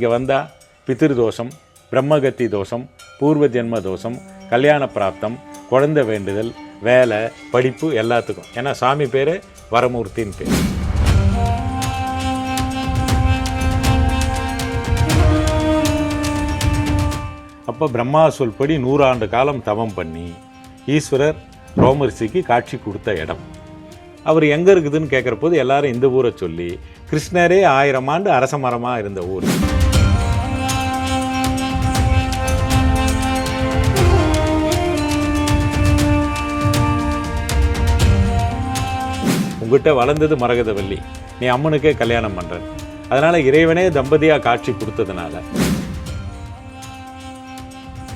இங்கே வந்தால் பித்திருதோஷம் பிரம்மகத்தி தோஷம் பூர்வ ஜென்ம தோஷம் கல்யாண பிராப்தம் குழந்தை வேண்டுதல் வேலை படிப்பு எல்லாத்துக்கும். ஏன்னா சாமி பேர் வரமூர்த்தின்னு பேர். அப்போ பிரம்மா சொல்படி நூறாண்டு காலம் தவம் பண்ணி ஈஸ்வரர் ரோமரிசிக்கு காட்சி கொடுத்த இடம். அவர் எங்கே இருக்குதுன்னு கேட்குற போது எல்லாரும் இந்த ஊரை சொல்லி கிருஷ்ணரே ஆயிரம் ஆண்டு அரச மரமாக இருந்த ஊர். உங்ககிட்ட வளர்ந்தது மரகதவல்லி. நீ அம்மனுக்கே கல்யாணம் பண்றேன் அதனால இறைவனே தம்பதியாக காட்சி கொடுத்ததுனால.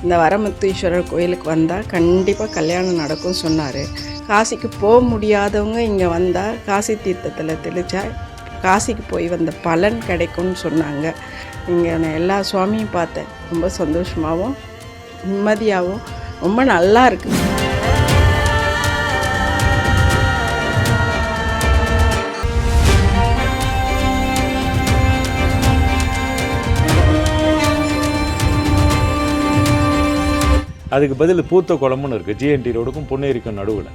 இந்த வரமுத்தீஸ்வரர் கோயிலுக்கு வந்தால் கண்டிப்பாக கல்யாணம் நடக்கும் சொன்னார். காசிக்கு போக முடியாதவங்க இங்கே வந்தால் காசி தீர்த்தத்தில் தெளித்தா காசிக்கு போய் வந்த பலன் கிடைக்கும்னு சொன்னாங்க. இங்கே நான் எல்லா சுவாமியும் பார்த்தேன். ரொம்ப சந்தோஷமாகவும் நிம்மதியாகவும் ரொம்ப நல்லா இருக்குது அதுக்கு பதில் பூத்த குளம்னு இருக்குது ஜிஎன்டி ரோடுக்கும் பொன்னேரிக்கும் நடுவில்.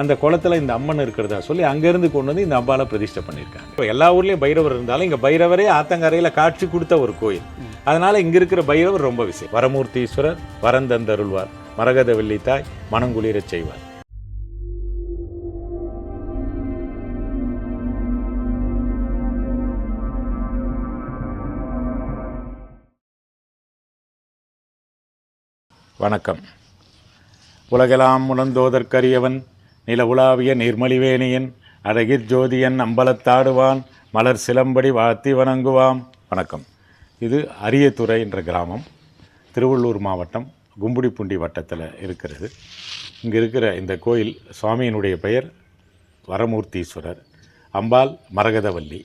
அந்த குளத்துல இந்த அம்மன் இருக்கிறதா சொல்லி அங்கேருந்து கொண்டு வந்து இந்த அம்பாவை பிரதிஷ்டை பண்ணியிருக்காங்க. இப்போ எல்லா ஊர்லேயும் பைரவர் இருந்தாலும் இங்கே பைரவரே ஆத்தங்கரையில் காட்சி கொடுத்த ஒரு கோயில். அதனால இங்கே இருக்கிற பைரவர் ரொம்ப விஷயம் வரமூர்த்தீஸ்வரர் வரந்தந்தருள்வார் மரகத வெள்ளித்தாய் மனங்குளிரச் செய்வார். வணக்கம். உலகெல்லாம் உணர்ந்தோதற்கரியவன் நில உலாவிய நீர்மலிவேணியன் அழகிற் ஜோதியன் அம்பலத்தாடுவான் மலர் சிலம்படி வாழ்த்தி வணங்குவாம். வணக்கம். இது அரியத்துறை என்ற கிராமம். திருவள்ளூர் மாவட்டம் கும்புடிப்பூண்டி வட்டத்தில் இருக்கிறது. இங்கே இருக்கிற இந்த கோயில் சுவாமியினுடைய பெயர் வரமூர்த்தீஸ்வரர். அம்பாள் மரகதவல்லி.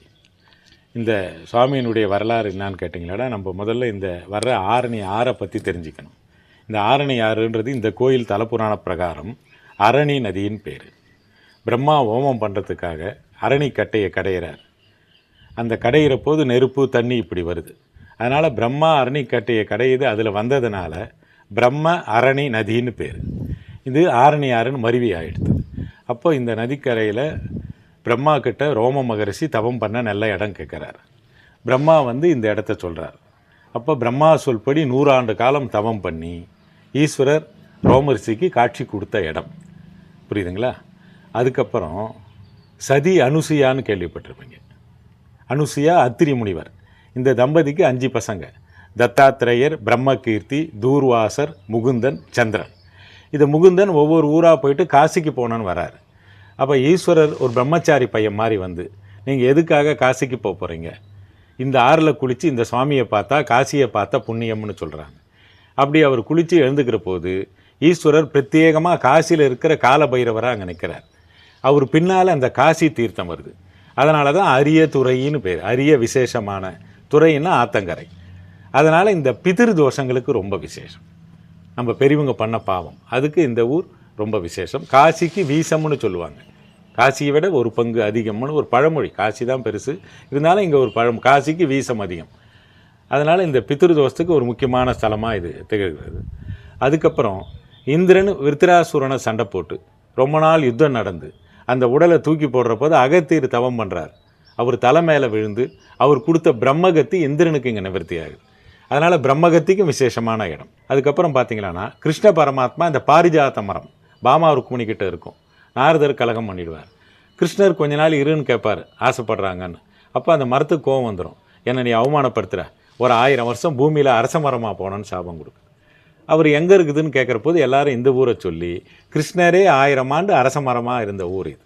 இந்த சுவாமியினுடைய வரலாறு என்னான்னு கேட்டிங்களா நம்ம முதல்ல இந்த வர்ற ஆரணி ஆறை பற்றி தெரிஞ்சுக்கணும். இந்த ஆரணி ஆறுன்றது இந்த கோயில் தலப்புராண பிரகாரம். அரணி நதியின் பேர். பிரம்மா ஹோமம் பண்ணுறதுக்காக அரணி கட்டையை கடையிறார். அந்த கடையிற போது நெருப்பு தண்ணி இப்படி வருது. அதனால் பிரம்மா அரணி கட்டையை கடையுது. அதில் வந்ததுனால பிரம்ம அரணி நதின்னு பேர். இது ஆரணி ஆறுன்னு மருவி ஆகிடுது அப்போ இந்த நதிக்கரையில் பிரம்மா கிட்ட ரோம மகரிஷி தவம் பண்ண நல்ல இடம் கேட்குறார் பிரம்மா வந்து இந்த இடத்த சொல்கிறார் அப்போ பிரம்மா சொல்படி நூறாண்டு காலம் தவம் பண்ணி ஈஸ்வரர் ரோமரிஷிக்கு காட்சி கொடுத்த இடம். புரியுதுங்களா? அதுக்கப்புறம் சதி அனுசுயான்னு கேள்விப்பட்டிருப்பீங்க. அனுசுயா அத்திரி முனிவர். இந்த தம்பதிக்கு அஞ்சு பசங்க. தத்தாத்திரேயர் பிரம்மகீர்த்தி தூர்வாசர் முகுந்தன் சந்திரன். இது முகுந்தன் ஒவ்வொரு ஊராக போயிட்டு காசிக்கு போனோன்னு வராரு. அப்போ ஈஸ்வரர் ஒரு பிரம்மச்சாரி பையன் மாதிரி வந்து நீங்கள் எதுக்காக காசிக்கு போக போகிறீங்க இந்த ஆறில் குளித்து இந்த சுவாமியை பார்த்தா காசியை பார்த்தா புண்ணியம்னு சொல்கிறாங்க அப்படி அவர் குளித்து எழுந்துக்கிற போது ஈஸ்வரர் பிரத்யேகமாக காசியில் இருக்கிற கால பைரவராக அங்கே நிற்கிறார் அவர் பின்னால் அந்த காசி தீர்த்தம் வருது. அதனால தான் அரிய துறைன்னு பேர். அரிய விசேஷமான துறைன்னா ஆத்தங்கரை. அதனால் இந்த பிதிரு தோஷங்களுக்கு ரொம்ப விசேஷம். நம்ம பெரியவங்க பண்ண பாவம். அதுக்கு இந்த ஊர் ரொம்ப விசேஷம். காசிக்கு வீசம்னு சொல்லுவாங்க. காசியை விட ஒரு பங்கு அதிகம்னு ஒரு பழமொழி. காசி தான் பெருசு. இருந்தாலும் இங்கே ஒரு பழம். காசிக்கு வீசம் அதிகம். அதனால் இந்த பித்திரு தோஷத்துக்கு ஒரு முக்கியமான ஸ்தலமாக இது திகழ்கிறது. அதுக்கப்புறம் இந்திரன் விருத்திராசுரனை சண்டை போட்டு ரொம்ப நாள் யுத்தம் நடந்து அந்த உடலை தூக்கி போடுற போது அகத்தீர் தவம் பண்ணுறார் அவர் தலை மேலே விழுந்து அவர் கொடுத்த பிரம்மகத்தி இந்திரனுக்கு இங்கே நிவர்த்தி ஆகுது அதனால் பிரம்மகத்திக்கும் விசேஷமான இடம். அதுக்கப்புறம் பார்த்தீங்கன்னா கிருஷ்ண பரமாத்மா இந்த பாரிஜாத மரம் பாமா ருக்மிணி கிட்ட இருக்கும். நாரதர் கலகம் பண்ணிடுவார். கிருஷ்ணர் கொஞ்ச நாள் இருன்னு கேட்பார் ஆசைப்படுறாங்கன்னு. அப்போ அந்த மரத்துக்கு கோவம் வந்துடும் என்னை நீ அவமானப்படுத்துகிற ஒரு ஆயிரம் வருஷம் பூமியில் அரச மரமாக போனோன்னு சாபம் கொடுக்கு. அவர் எங்கே இருக்குதுன்னு கேட்குற போது எல்லாரும் இந்த ஊரை சொல்லி கிருஷ்ணரே ஆயிரம் ஆண்டு அரச மரமாக இருந்த ஊர் இது.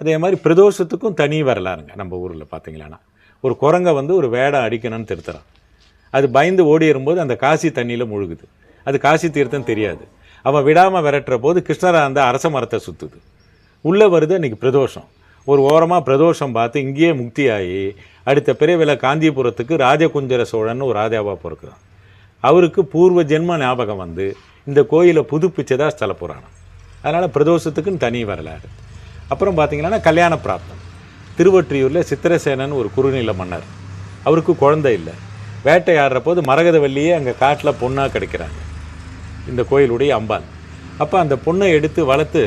அதே மாதிரி பிரதோஷத்துக்கும் தனி வரலாறுங்க நம்ம ஊரில் பார்த்தீங்களான்னா ஒரு குரங்கை வந்து ஒரு வேடம் அடிக்கணும்னு திருத்துறான். அது பயந்து ஓடிடும்போது அந்த காசி தண்ணியில் முழுகுது. அது காசி தீர்த்தம் தெரியாது. அவன் விடாமல் விரட்டுற போது கிருஷ்ணரா அந்த அரச மரத்தை சுற்றுது உள்ளே வருது அன்றைக்கி பிரதோஷம். ஒரு ஓரமாக பிரதோஷம் பார்த்து இங்கேயே முக்தியாகி அடுத்த பிறவில காந்திபுரத்துக்கு ராஜகுஞ்சர சோழன் ஒரு ராஜாவாக பிறக்கிறான். அவருக்கு பூர்வ ஜென்ம ஞாபகம் வந்து இந்த கோயிலை புதுப்பிச்சதா ஸ்தல புராணம். அதனால் பிரதோஷத்துக்குன்னு தனி வரலாறு. அப்புறம் பார்த்தீங்கன்னா கல்யாண பிராப்தம். திருவொற்றியூரில் சித்திரசேனன் ஒரு குறுநில மன்னர். அவருக்கு குழந்தை இல்லை. வேட்டையாடுற போது மரகதவல்லியே அங்கே காட்டில் பொண்ணாக கிடைக்கிறாங்க. இந்த கோயிலுடைய அம்பாள். அப்போ அந்த பொண்ணை எடுத்து வளர்த்து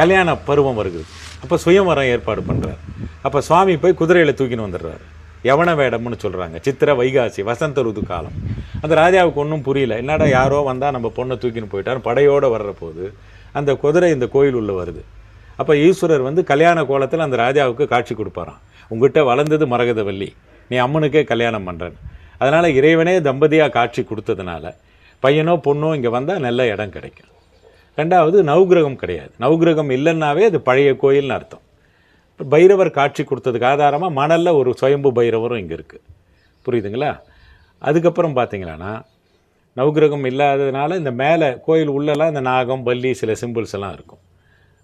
கல்யாண பருவம் வருகிறது அப்போ சுயம்வரம் ஏற்பாடு பண்ணுறார் அப்போ சுவாமி போய் குதிரையில் தூக்கின்னு வந்துடுறாரு. யவன வேடம்னு சொல்கிறாங்க சித்திர வைகாசி வசந்த ருது காலம். அந்த ராஜாவுக்கு ஒன்றும் புரியல. என்னடா யாரோ வந்தால் நம்ம பொண்ணை தூக்கின்னு போயிட்டார். படையோடு வர்ற போது அந்த குதிரை இந்த கோயில் உள்ளே வருது. அப்போ ஈஸ்வரர் வந்து கல்யாண கோலத்தில் அந்த ராஜாவுக்கு காட்சி கொடுப்பாராம். உங்ககிட்ட வளர்ந்தது மரகதவல்லி. நீ அம்மனுக்கே கல்யாணம் பண்ணுறேன் அதனால் இறைவனே தம்பதியாக காட்சி கொடுத்ததுனால பையனோ பொண்ணோ இங்கே வந்தால் நல்ல இடம் கிடைக்கும். ரெண்டாவது நவகிரகம் கிடையாது. நவகிரகம் இல்லைன்னாவே அது பழைய கோயில்னு அர்த்தம். பைரவர் காட்சி கொடுத்ததுக்கு ஆதாரமாக மணலில் ஒரு சுயம்பு பைரவரும் இங்கே இருக்குது புரியுதுங்களா? அதுக்கப்புறம் பார்த்தீங்கன்னா நவகிரகம் இல்லாததுனால இந்த மேலே கோயில் உள்ளெல்லாம் இந்த நாகம் பல்லி சில சிம்பிள்ஸ் எல்லாம் இருக்கும்.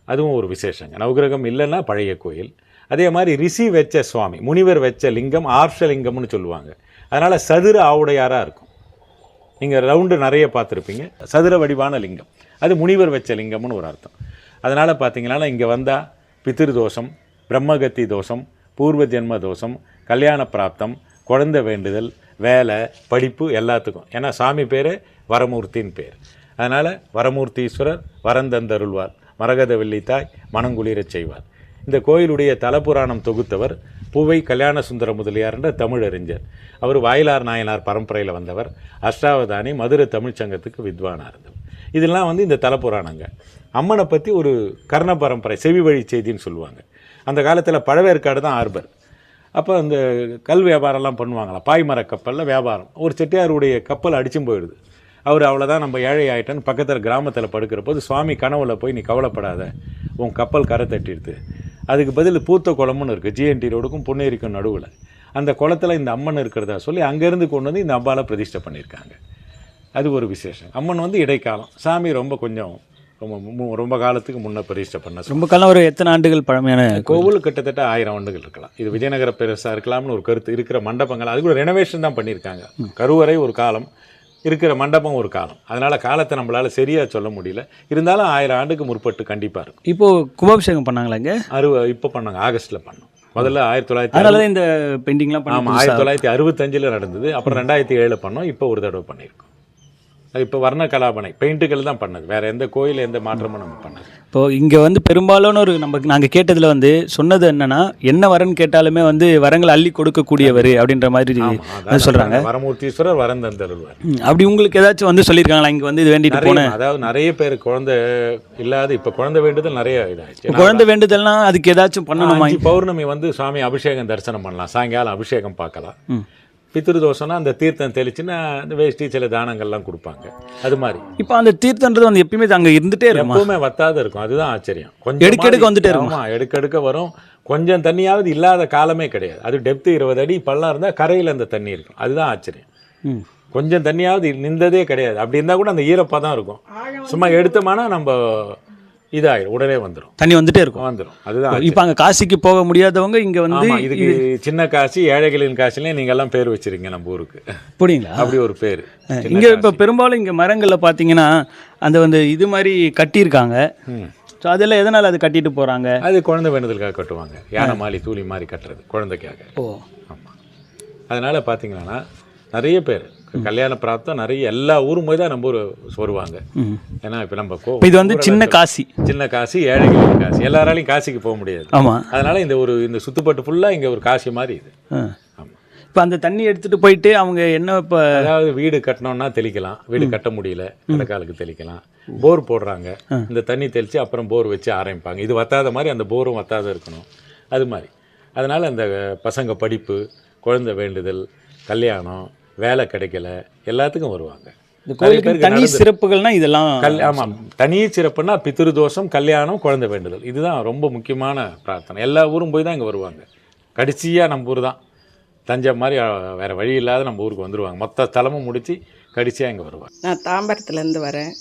அதுவும் ஒரு விசேஷங்க. நவகிரகம் இல்லைன்னா பழைய கோயில். அதே மாதிரி ரிஷி வச்ச சுவாமி முனிவர் வச்ச லிங்கம் ஆர்ஷலிங்கம்னு சொல்லுவாங்க. அதனால் சதுர ஆவுடையாராக இருக்கும். நீங்கள் ரவுண்டு நிறைய பார்த்துருப்பீங்க. சதுர வடிவான லிங்கம். அது முனிவர் வச்ச லிங்கம்னு ஒரு அர்த்தம். அதனால் பார்த்தீங்கன்னா இங்கே வந்தால் பித்திரு தோஷம் பிரம்மகத்தி தோஷம் பூர்வ ஜென்ம தோஷம் கல்யாண பிராப்தம் குழந்தை வேண்டுதல் வேலை படிப்பு எல்லாத்துக்கும். ஏன்னா சாமி பேர் வரமூர்த்தின்னு பேர். அதனால் வரமூர்த்தீஸ்வரர் வரந்தந்தருள்வார். மரகத வெள்ளித்தாய் மனங்குளிரச் செய்வார். இந்த கோயிலுடைய தலபுராணம் தொகுத்தவர் பூவை கல்யாண சுந்தர முதலியார் என்ற தமிழறிஞர் அவர் வாயிலார் நாயனார் பரம்பரையில் வந்தவர். அஷ்டாவதானி மதுரை தமிழ்ச் சங்கத்துக்கு வித்வானாக இருந்தவர் இதெல்லாம் வந்து இந்த தலபுராணங்க. அம்மனை பற்றி ஒரு கர்ண பரம்பரை செவி வழி செய்தின்னு சொல்லுவாங்க. அந்த காலத்தில் பழவேற்காடு தான் ஆர்பர் அப்போ இந்த கல் வியாபாரம்லாம் பண்ணுவாங்களாம் பாய்மர கப்பலில் வியாபாரம். ஒரு செட்டியாருடைய கப்பல் அடிச்சும் போயிடுது. அவர் அவ்வளோதான் நம்ம ஏழை ஆகிட்டேன்னு பக்கத்தில் கிராமத்தில் படுக்கிற போது சுவாமி கனவுல போய் நீ கவலைப்படாத. உன் கப்பல் கரை தட்டிடுது. அதுக்கு பதில் பூத்த குளம்னு இருக்குது ஜிஎன்டி ரோடுக்கும் பொன்னேரிக்கும் நடுவில். அந்த குளத்துல இந்த அம்மன் இருக்கிறதா சொல்லி அங்கேருந்து கொண்டு வந்து இந்த அம்பாலை பிரதிஷ்டை பண்ணியிருக்காங்க அது ஒரு விசேஷம். அம்மன் வந்து இடைக்காலம். சாமி ரொம்ப கொஞ்சம் ரொம்ப ரொம்ப காலத்துக்கு முன்ன பிரதிஷ்டை பண்ண ரொம்ப காலம் ஒரு எத்தனை ஆண்டுகள் பழமையான கோவில்? கிட்டத்தட்ட ஆயிரம் ஆண்டுகள் இருக்கலாம். இது விஜயநகர பேரரசா இருக்கலாம்னு ஒரு கருத்து இருக்கிற மண்டபங்கள் அது கூட ரெனோவேஷன் தான் பண்ணியிருக்காங்க. கருவறை ஒரு காலம் இருக்கிற மண்டபம் ஒரு காலம். அதனால காலத்தை நம்மளால சரியா சொல்ல முடியல. இருந்தாலும் ஆயிரம் ஆண்டுக்கு முற்பட்டு கண்டிப்பா இருக்கும். இப்போ கும்பாபிஷேகம் பண்ணாங்களா இங்க? அறுவ இப்போ பண்ணாங்க ஆகஸ்ட்ல பண்ணோம். முதல்ல ஆயிரத்தி தொள்ளாயிரத்தி அதனால தான் இந்த பெயிண்டிங்லாம் ஆமாம் ஆயிரத்தி தொள்ளாயிரத்தி அறுபத்தஞ்சில் நடந்தது. அப்புறம் ரெண்டாயிரத்தி ஏழில் பண்ணோம். இப்போ ஒரு தடவை பண்ணியிருக்கோம். இப்போ வர்ண கலாபனை பெயிண்ட்டுகள் தான் பண்ணது. வேற எந்த கோயில் எந்த மாற்றமும் நம்ம பண்ணது இப்போ இங்க வந்து பெரும்பாலான ஒரு நம்ம நாங்க கேட்டதுல வந்து சொன்னது என்னன்னா என்ன வரன்னு கேட்டாலுமே வந்து வரங்களை அள்ளி கொடுக்கக்கூடியவர் அப்படின்ற மாதிரி அதான் சொல்றாங்க? வரமூர்த்தீஸ்வரர் வரந்தந்தருள்வார் ம், அப்படி உங்களுக்கு ஏதாச்சும் வந்து சொல்லியிருக்காங்களா? இங்க வந்து இது வேண்டிட்டு போனேன் அதாவது நிறைய பேர் குழந்தை இல்லாத இப்ப குழந்தை வேண்டுதல் நிறைய இதாச்சு குழந்தை வேண்டுதல்னா அதுக்கு ஏதாச்சும் பண்ணணுமா? பௌர்ணமி வந்து சுவாமி அபிஷேகம் தரிசனம் பண்ணலாம். சாயங்காலம் அபிஷேகம் பார்க்கலாம். ம். பித்ரு தோஷம்னா அந்த தீர்த்தம் தெளிச்சுன்னா அந்த வேஷ்டி சில தானங்கள்லாம் கொடுப்பாங்க. அது மாதிரி. இப்போ அந்த தீர்த்தன்றது வந்து எப்பயுமே அங்க இருந்துட்டே இருக்குமா? எப்பவுமே வத்தாத இருக்கும். அதுதான் ஆச்சரியம். கொஞ்சம் எடுக்க எடுக்க வந்துட்டே இருக்குமா? ஆமா எடுக்க எடுக்க வரும். கொஞ்சம் தண்ணியாவது இல்லாத காலமே கிடையாது. அது டெப்த் இருபது அடி பள்ளம் இருந்தா கரையில அந்த தண்ணி இருக்கும். அதுதான் ஆச்சரியம். ம். கொஞ்சம் தண்ணியாவது நின்றதே கிடையாது. அப்படி இருந்தா கூட அந்த ஈரப்பதம் இருக்கும். சும்மா எடுத்தோம்னா நம்ம இதாயிடும் உடனே வந்துடும் தண்ணி வந்துட்டே இருக்கும். வந்துடும் அதுதான் இப்போ அங்க காசிக்கு போக முடியாதவங்க இங்க வந்து இதுக்கு சின்ன காசி ஏழைகளின் காசிலே நீங்க எல்லாம் பேர் வச்சிருக்கீங்க நம்ம ஊருக்கு. புரியுங்களா? அப்படி ஒரு பேர். இங்க இப்போ பெரும்பாலும் இங்க மரங்கள்ல பாத்தீங்கன்னா அந்த வந்து இது மாதிரி கட்டியிருக்காங்க. ஸோ அதெல்லாம் எதனால அது கட்டிட்டு போறாங்க? அது குழந்தை வேண்டுதலுக்காக கட்டுவாங்க. யானை மாலி தூளி மாதிரி கட்டுறது குழந்தைக்காக. ஓ. ஆமா. அதனால பாத்தீங்கன்னா நிறைய பேர் கல்யாண பிராப்தம் நிறைய எல்லா ஊரும் போய் தான் நம்ம ஊர் வருவாங்க. ஏன்னா இப்போ நம்ம கோ இது வந்து சின்ன காசி. சின்ன காசி ஏழைகளின் காசி. எல்லாராலையும் காசிக்கு போக முடியாது. ஆமா. அதனால இந்த ஒரு இந்த சுத்துப்பட்டு ஃபுல்லாக இங்கே ஒரு காசி மாதிரி இது. ஆ. ஆமா. இப்போ அந்த தண்ணி எடுத்துட்டு போயிட்டு அவங்க என்ன இப்போ அதாவது வீடு கட்டணும்னா தெளிக்கலாம். வீடு கட்ட முடியல. கடைக்காலுக்கு தெளிக்கலாம். போர் போடுறாங்க. இந்த தண்ணி தெளித்து அப்புறம் போர் வச்சு ஆரம்பிப்பாங்க. இது வத்தாத மாதிரி அந்த போரும் வத்தாத இருக்கணும். அது மாதிரி. அதனால அந்த பசங்க படிப்பு குழந்தை வேண்டுதல் கல்யாணம் வேலை கிடைக்கல எல்லாத்துக்கும் வருவாங்க. இந்த கோயிலுக்கு தனி. சிறப்புகள்னா இதெல்லாம் கல் ஆமாம் தனி சிறப்புனா பித்ரு தோஷம் கல்யாணம் குழந்தை வேண்டுதல். இதுதான் ரொம்ப முக்கியமான பிரார்த்தனை. எல்லா ஊரும் போய் தான் இங்கே வருவாங்க. கடைசியாக நம்ம ஊர் தான். தஞ்சை மாதிரி வேற வழி இல்லாத நம்ம ஊருக்கு வந்துருவாங்க. மொத்த ஸ்தலமும் முடிச்சு கடைசியாக இங்கே வருவாங்க. நான் தாம்பரத்துலேருந்து வரேன்.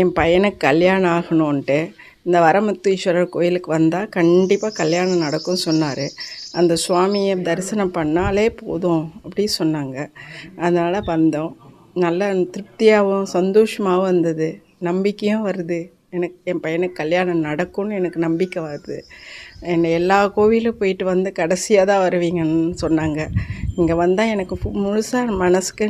என் பையனுக்கு கல்யாணம் ஆகணுன்ட்டு இந்த வரமுத்தீஸ்வரர் கோயிலுக்கு வந்தால் கண்டிப்பாக கல்யாணம் நடக்கும் சொன்னார். அந்த சுவாமியை தரிசனம் பண்ணாலே போதும் அப்படி சொன்னாங்க. அதனால் வந்தோம். நல்ல திருப்தியாகவும் சந்தோஷமாகவும் இருந்தது நம்பிக்கையும் வருது. எனக்கு என் பையனுக்கு கல்யாணம் நடக்கும்னு எனக்கு நம்பிக்கை வருது. என்னை எல்லா கோவிலும் போயிட்டு வந்து கடைசியாக தான் வருவீங்கன்னு சொன்னாங்க. இங்கே வந்தால் எனக்கு முழுசாக மனசுக்கு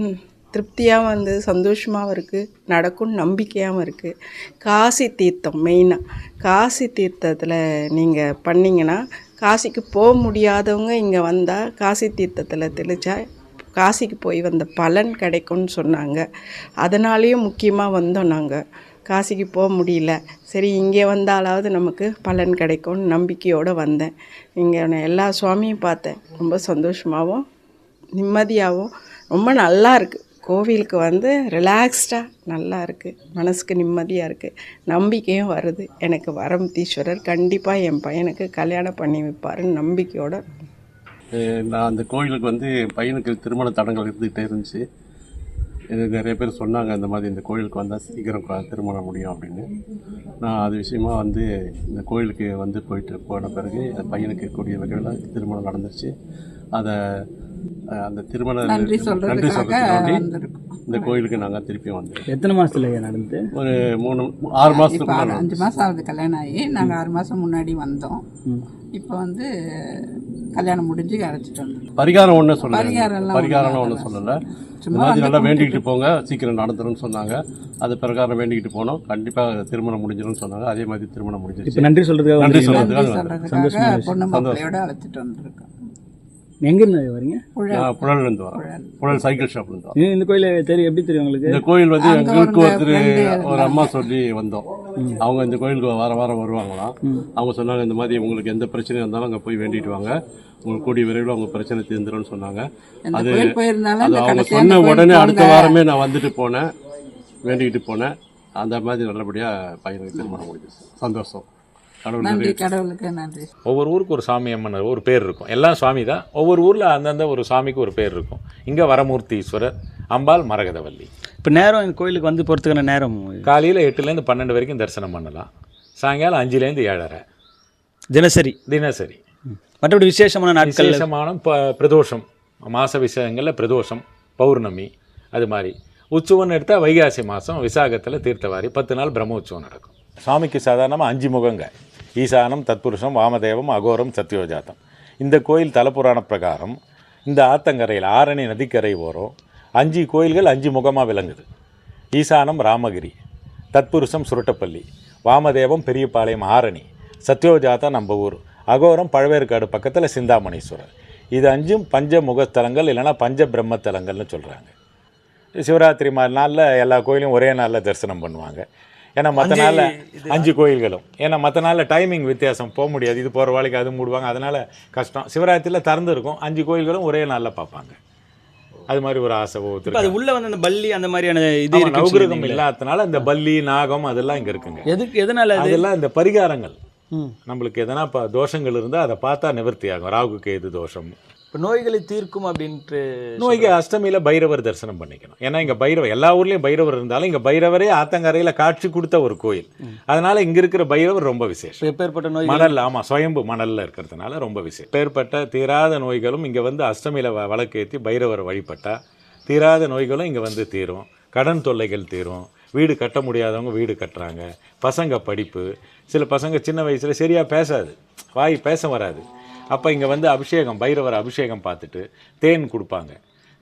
திருப்தியாகவும் வந்து சந்தோஷமாகவும் இருக்குது நடக்கும்னு நம்பிக்கையாகவும் இருக்குது காசி தீர்த்தம் மெயினாக காசி தீர்த்தத்தில் நீங்கள் பண்ணிங்கன்னா காசிக்கு போக முடியாதவங்க இங்கே வந்தால் காசி தீர்த்தத்தில் தெளித்தா காசிக்கு போய் வந்த பலன் கிடைக்கும்னு சொன்னாங்க. அதனாலேயும் முக்கியமாக வந்தோம் நாங்கள் காசிக்கு போக முடியல. சரி இங்கே வந்தாலாவது நமக்கு பலன் கிடைக்கும்னு நம்பிக்கையோடு வந்தேன். இங்கே நான் எல்லா சுவாமியும் பார்த்தேன். ரொம்ப சந்தோஷமாகவும் நிம்மதியாகவும் ரொம்ப நல்லா இருக்குது கோவிலுக்கு வந்து ரிலாக்ஸ்டாக நல்லா இருக்குது மனசுக்கு நிம்மதியாக இருக்குது நம்பிக்கையும் வருது. எனக்கு வரமுத்தீஸ்வரர் கண்டிப்பாக என் பையனுக்கு கல்யாணம் பண்ணி வைப்பாருன்னு நம்பிக்கையோடு நான் அந்த கோயிலுக்கு வந்து பையனுக்கு திருமண தடங்கள் இருந்துகிட்டே இருந்துச்சு. நிறைய பேர் சொன்னாங்க இந்த மாதிரி இந்த கோயிலுக்கு வந்தால் சீக்கிரம் திருமணம் முடியும் அப்படின்னு. நான் அது விஷயமா வந்து இந்த கோயிலுக்கு வந்து போயிட்டு போன பிறகு பையனுக்கு கூடிய வகையில் திருமணம் நடந்துருச்சு. அதை அந்த திருமண நன்றி சொல்றதுக்காக இந்த கோயிலுக்கு நாங்கள் திருப்பி வந்தோம் எத்தனை மாசத்துல நடந்து ஒரு மூணு ஆறு மாதத்துக்கு அஞ்சு மாதம் ஆகுது கல்யாணம் ஆகி நாங்கள் ஆறு மாதம் முன்னாடி வந்தோம். இப்போ வந்து கல்யாணம் முடிஞ்சு அழைச்சிட்டு வந்தோம் பரிகாரம் ஒன்றும் சொல்லலை. பரிகாரம்லாம் ஒண்ணும் ஒன்றும் சொல்லலை. மாதிரி நல்லா வேண்டிக்கிட்டு போங்க. சீக்கிரம் நடந்துரும்னு சொன்னாங்க. அது பிரகாரம் வேண்டிக்கிட்டு போனோம். கண்டிப்பாக திருமணம் முடிஞ்சிரும்னு சொன்னாங்க. அதே மாதிரி திருமணம் இப்ப முடிஞ்சிருச்சு நன்றி சொல்றதுக்காக நன்றி? சொல்றதுக்காக சொல்றதுக்காக பொண்ணு அழைச்சிட்டு வந்திருக்கோம். எங்க இருந்து வரீங்க புழல்லேருந்து வரோம் புழல். சைக்கிள் ஷாப்லேருந்து வரோம் இது இந்த கோயில தெரியும் எப்படி தெரியும் உங்களுக்கு? இந்த கோயில் வந்து எங்களுக்கு ஒரு ஒருத்தர் ஒரு அம்மா சொல்லி வந்தோம். அவங்க இந்த கோயிலுக்கு வார வாரம் வருவாங்களாம். அவங்க சொன்னாங்க இந்த மாதிரி உங்களுக்கு எந்த பிரச்சனையும் இருந்தாலும் அங்கே போய் வேண்டிட்டு வாங்க. உங்களுக்கு கூடிய விரைவில் அவங்க பிரச்சனை தீர்ந்துரும்னு சொன்னாங்க. அது அது அவங்க சொன்ன உடனே அடுத்த. வாரமே நான் வந்துட்டு போனேன். வேண்டிக்கிட்டு போனேன். அந்த மாதிரி நல்லபடியாக பையனுக்கு திருமணம் முடிஞ்சிச்சு. சந்தோஷம். நன்றி கடவுளுக்கு நன்றி. ஒவ்வொரு ஊருக்கு ஒரு சாமி அம்மன் ஒரு பேர் இருக்கும். எல்லாம் சுவாமி தான். ஒவ்வொரு ஊரில் அந்தந்த ஒரு சாமிக்கு ஒரு பேர் இருக்கும். இங்கே வரமூர்த்தி ஈஸ்வரர் அம்பாள் மரகதவல்லி. இப்ப நேரம் இந்த கோயிலுக்கு வந்து போறதுக்கான நேரம்? காலையில் எட்டுலேருந்து பன்னெண்டு வரைக்கும் தரிசனம் பண்ணலாம். சாயங்காலம் அஞ்சுலேருந்து ஏழரை. தினசரி. தினசரி. மற்றபடி விசேஷமான நாட்கள் விசேஷமான ப பிரதோஷம். மாத விஷயங்களில் பிரதோஷம் பௌர்ணமி அது மாதிரி. உற்சவம்னு எடுத்தால் வைகாசி மாதம் விசாகத்தில் தீர்த்தவாரி பத்து நாள் பிரம்மோற்சவம் நடக்கும். சுவாமிக்கு சாதாரணமாக அஞ்சு முகங்க. ஈசானம் தத்புருஷம் வாமதேவம் அகோரம் சத்யோஜாத்தம். இந்த கோயில் தலப்புராண பிரகாரம். இந்த ஆத்தங்கரையில் ஆரணி நதிக்கரை ஓரம் அஞ்சு கோயில்கள் அஞ்சு முகமாக விளங்குது. ஈசானம் ராமகிரி. தத்புருஷம் சுருட்டப்பள்ளி. வாமதேவம் பெரியபாளையம் ஆரணி. சத்யோஜாதா நம்ம ஊர். அகோரம் பழவேற்காடு பக்கத்தில் சிந்தாமணீஸ்வரர். இது அஞ்சும் பஞ்ச முகஸ்தலங்கள் இல்லைன்னா பஞ்ச பிரம்மத்தலங்கள்னு சொல்கிறாங்க சிவராத்திரி மாதிரி நாளில் எல்லா கோயிலும் ஒரே நாளில் தரிசனம் பண்ணுவாங்க. ஏன்னா மற்ற நாளில் அஞ்சு கோயில்களும். ஏன்னா மற்ற நாளில் டைமிங் வித்தியாசம். போக முடியாது. இது போகிற வேலைக்கு அது மூடுவாங்க. அதனால் கஷ்டம். சிவராத்திரியில் திறந்து இருக்கும் அஞ்சு கோயில்களும் ஒரே நாளில் பார்ப்பாங்க. அது மாதிரி ஒரு ஆசை இப்ப அது உள்ள வந்து அந்த பள்ளி அந்த மாதிரியான இது நவகிரகம் இல்லாதனால இந்த பல்லி நாகம் அதெல்லாம் இங்கே இருக்குங்க. எதுக்கு எதனால அது? அதெல்லாம் இந்த பரிகாரங்கள். நம்மளுக்கு எதனா இப்போ தோஷங்கள் இருந்தால் அதை பார்த்தா நிவர்த்தி ஆகும் ராகு கேது தோஷம்? இப்ப நோய்களை தீர்க்கும் அப்படின்ட்டு நோய்க்கு அஷ்டமியில் பைரவர் தரிசனம் பண்ணிக்கணும். ஏன்னா இங்கே பைரவர் எல்லா ஊர்லேயும் பைரவர் இருந்தாலும் இங்கே பைரவரே ஆத்தங்கரையில் காட்சி கொடுத்த ஒரு கோயில். அதனால இங்கே இருக்கிற பைரவர் ரொம்ப விசேஷம். எப்பேற்பட்ட நோய் மணல் ஆமாம் சுயம்பு மணலில் இருக்கிறதுனால ரொம்ப விசேஷம். பேர்பட்ட தீராத நோய்களும் இங்கே வந்து அஷ்டமியில் வழக்கேற்றி பைரவரை வழிபட்டா தீராத நோய்களும் இங்கே வந்து தீரும். கடன் தொல்லைகள் தீரும். வீடு கட்ட முடியாதவங்க வீடு கட்டுறாங்க. பசங்க படிப்பு. சில பசங்க சின்ன வயசில் சரியாக பேசாது. வாய் பேச வராது. அப்போ இங்கே வந்து அபிஷேகம் பைரவர் அபிஷேகம் பார்த்துட்டு தேன் கொடுப்பாங்க.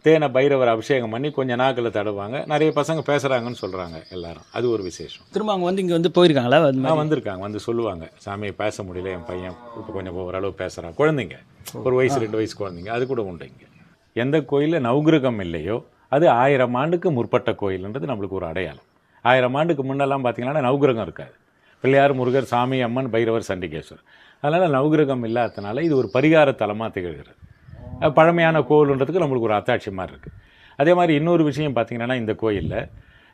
தேனை பைரவர் அபிஷேகம் பண்ணி கொஞ்சம் நாக்கில் தடவாங்க நிறைய பசங்க பேசுகிறாங்கன்னு சொல்கிறாங்க எல்லாரும். அது ஒரு விசேஷம். திரும்ப அவங்க வந்து இங்க வந்து போயிருக்காங்களா? மாதிரி? வந்திருக்காங்க. வந்து சொல்லுவாங்க. சாமியை பேச முடியல. என் பையன் இப்போ கொஞ்சம் ஓரளவு பேசுகிறான் குழந்தைங்க. ஒரு வயசு ரெண்டு வயசு குழந்தைங்க. அது கூட உண்டு இங்கே. எந்த கோயிலில் நவகிரகம் இல்லையோ அது ஆயிரம் ஆண்டுக்கு முற்பட்ட கோயில்ன்றது நம்மளுக்கு ஒரு அடையாளம். ஆயிரம் ஆண்டுக்கு முன்னெல்லாம் பார்த்தீங்கன்னா நவகிரகம் இருக்காது. பிள்ளையார் முருகர் சாமி அம்மன் பைரவர் சண்டிகேஸ்வர் அதனால் நவகிரகம் இல்லாததுனால இது ஒரு பரிகார தலமாக திகழ்கிறது பழமையான கோவில்ன்றதுக்கு நம்மளுக்கு ஒரு அத்தாட்சி மாதிரி இருக்குது அதே மாதிரி இன்னொரு விஷயம் பார்த்திங்கன்னா இந்த கோயிலில்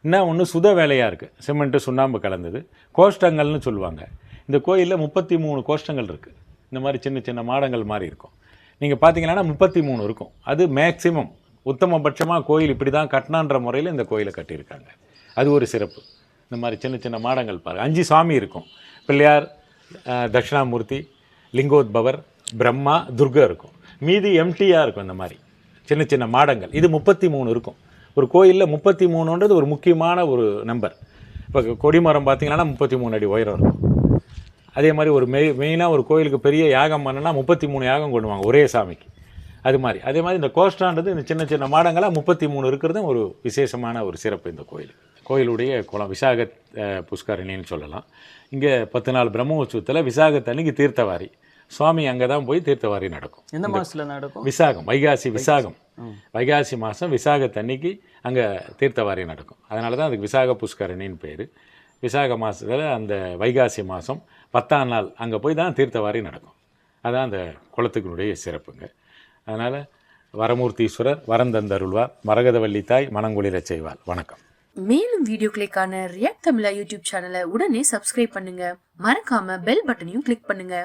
என்ன ஒன்று சுத வேலையாக இருக்குது சிமெண்ட்டு சுண்ணாம்பு கலந்தது. கோஷ்டங்கள்னு சொல்லுவாங்க. இந்த கோயிலில் முப்பத்தி மூணு கோஷ்டங்கள் இருக்குது இந்த மாதிரி சின்ன சின்ன மாடங்கள் மாதிரி இருக்கும். நீங்கள் பார்த்தீங்கன்னா முப்பத்தி மூணு இருக்கும். அது மேக்சிமம் உத்தமபட்சமாக கோயில் இப்படி தான் கட்டினான்ற முறையில் இந்த கோயிலை கட்டியிருக்காங்க. அது ஒரு சிறப்பு. இந்த மாதிரி சின்ன சின்ன மாடங்கள் பாருங்கள் அஞ்சு சாமி இருக்கும். பிள்ளையார் தட்சிணாமூர்த்தி லிங்கோத்பவர் பிரம்மா துர்கா இருக்கும். மீதி எம்டியாக இருக்கும் இந்த மாதிரி. சின்ன சின்ன மாடங்கள். இது முப்பத்தி மூணு இருக்கும். ஒரு கோயிலில் முப்பத்தி மூணுன்றது ஒரு முக்கியமான ஒரு நம்பர். இப்போ கொடிமரம் பார்த்தீங்கன்னா முப்பத்தி மூணு அடி உயரம் இருக்கும். அதே மாதிரி ஒரு மெய் மெயினாக ஒரு கோயிலுக்கு பெரிய யாகம் பண்ணுன்னா முப்பத்தி மூணு யாகம் கொண்டுவாங்க ஒரே சாமிக்கு. அது மாதிரி. அதே மாதிரி இந்த கோஷ்டான்றது இந்த சின்ன சின்ன மாடங்களாக முப்பத்தி மூணு இருக்கிறதும் ஒரு விசேஷமான ஒரு சிறப்பு இந்த கோயில் கோயிலுடைய குளம் விசாக புஷ்கரணின்னு சொல்லலாம். இங்கே பத்து நாள் பிரம்மோற்சவத்தில் விசாகத்தன்னைக்கு தீர்த்தவாரி. சுவாமி அங்கே தான் போய் தீர்த்தவாரி நடக்கும். எந்த மாசத்துல நடக்கும்? விசாகம் வைகாசி விசாகம். வைகாசி மாதம் விசாகத்தன்னைக்கு அங்கே தீர்த்தவாரி நடக்கும். அதனால தான் அதுக்கு விசாக புஷ்கரணின்னு பேர். விசாக மாதத்தில் அந்த வைகாசி மாதம் பத்தாம் நாள் அங்கே போய் தான் தீர்த்தவாரி நடக்கும். அதான் அந்த குளத்துக்குனுடைய சிறப்புங்க. அதனால் வரமூர்த்தீஸ்வரர் வரந்தந்தருள்வார் மரகதவள்ளி தாய் மனங்குளிரச் செய்வாள். வணக்கம். மேலும் வீடியோக்களுக்கான ரியாக்ட் தமிழா யூடியூப் சேனலை உடனே சப்ஸ்கிரைப் பண்ணுங்க. மறக்காம பெல் பட்டனையும் கிளிக் பண்ணுங்க.